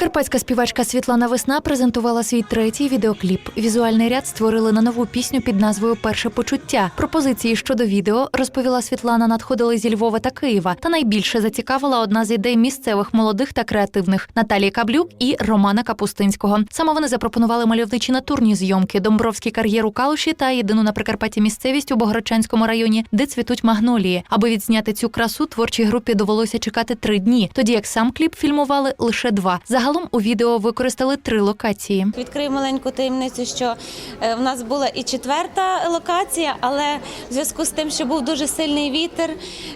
Прикарпатська співачка Світлана Весна презентувала свій третій відеокліп. Візуальний ряд створили на нову пісню під назвою Перше почуття. Пропозиції щодо відео розповіла Світлана, надходили зі Львова та Києва. Та найбільше зацікавила одна з ідей місцевих молодих та креативних Наталії Каблюк і Романа Капустинського. Саме вони запропонували мальовничі натурні зйомки, домбровський кар'єр у Калуші та єдину на Прикарпатті місцевість у Богородчанському районі, де цвітуть магнолії. Аби відзняти цю красу, творчій групі довелося чекати три дні, тоді як сам кліп фільмували лише два. Загалом у відео використали три локації. Відкрию маленьку таємницю, що е, в нас була і четверта локація, але в зв'язку з тим, що був дуже сильний вітер,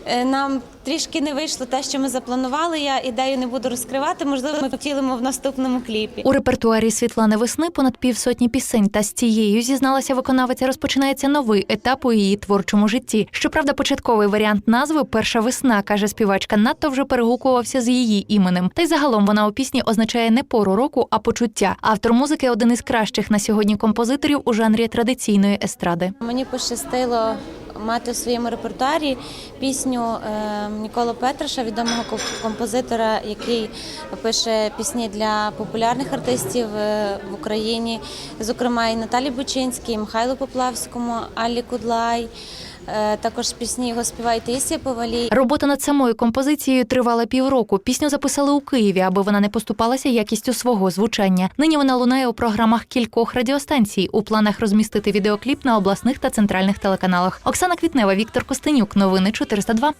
е, нам трішки не вийшло те, що ми запланували. Я ідею не буду розкривати. Можливо, ми втілимо в наступному кліпі. У репертуарі Світлани Весни понад півсотні пісень. Та з цією зізналася виконавиця, розпочинається новий етап у її творчому житті. Щоправда, початковий варіант назви Перша весна каже співачка, надто вже перегукувався з її іменем. Та й загалом вона у пісні означає не пору року, а почуття. Автор музики один із кращих на сьогодні композиторів у жанрі традиційної естради. Мені пощастило мати у своєму репертуарі пісню е, Нікола Петраша, відомого композитора, який пише пісні для популярних артистів е, в Україні, зокрема і Наталі Бучинській, Михайлу Поплавському, Аллі Кудлай. Е, Також пісні його співає Таїсія Повалій. Робота над самою композицією тривала півроку. Пісню записали у Києві, аби вона не поступалася якістю свого звучання. Нині вона лунає у програмах кількох радіостанцій. У планах розмістити відеокліп на обласних та центральних телеканалах. Оксана Квітнева, Віктор Костенюк. Новини 402.